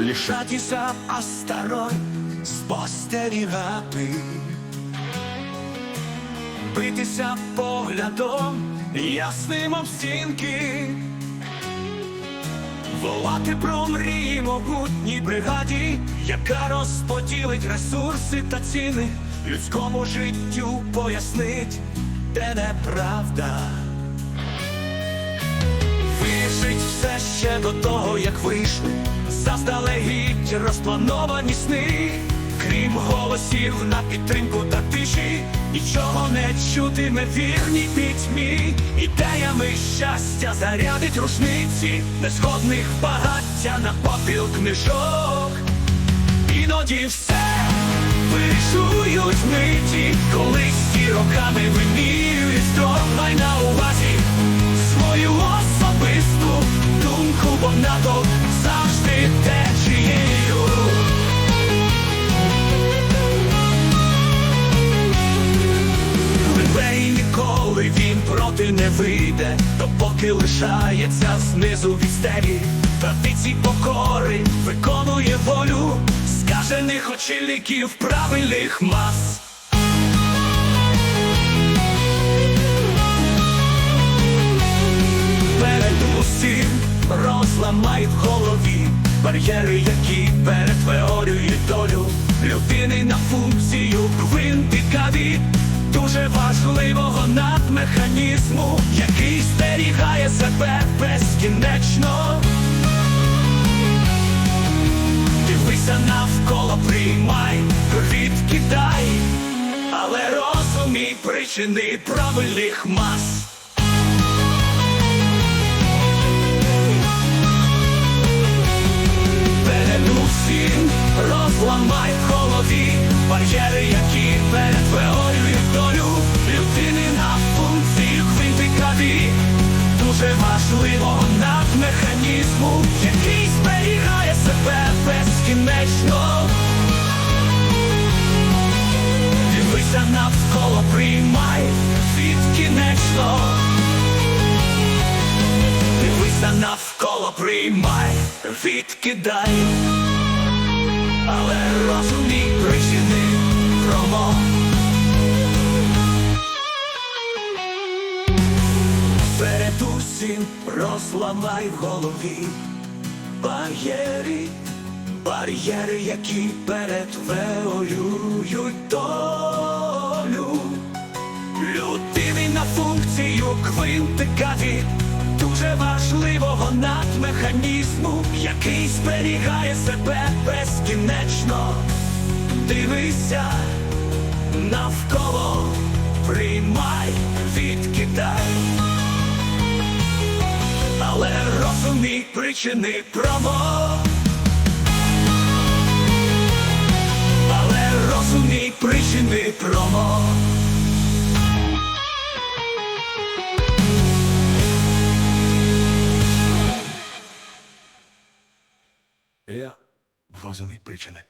лишатися осторонь, спостерігати, битися поглядом, ясним об стінки, волати про мрії могутній бригаді, яка розподілить ресурси та ціни, людському життю пояснить, де неправда. Все ще до того, як вийшли, заздалегідь розплановані сни, крім голосів на підтримку та тиші, нічого не чутиме вірній пітьмі, ідеями щастя зарядить рушниці, незгодних багаття на попіл книжок. Іноді все вирішують миті, колись ті роками вимірюють строк, май думку, завжди течією. Двері ніколи він проти не вийде, допоки лишається знизу від стелі. Традицій покори виконує волю скажених очільників правильних мас. Розламай в голові бар'єри, які перетворюють долю людини на функцію від дуже важливого надмеханізму, який стерігає себе безкінечно. Дивися навколо, приймай, відкидай, але розумій причини правильних мас. Безкінечно. Дивися навколо, приймай відкінечно. Дивися навколо, приймай, відкидай, але розумій причини промо. Перед усім розламай в голові бар'єри, бар'єри, які перетворюють долю людини на функцію гвинтика від дуже важливого надмеханізму, який зберігає себе безкінечно. Дивися навколо, приймай, відкидай, але розумій причини промо. Я розумій причини.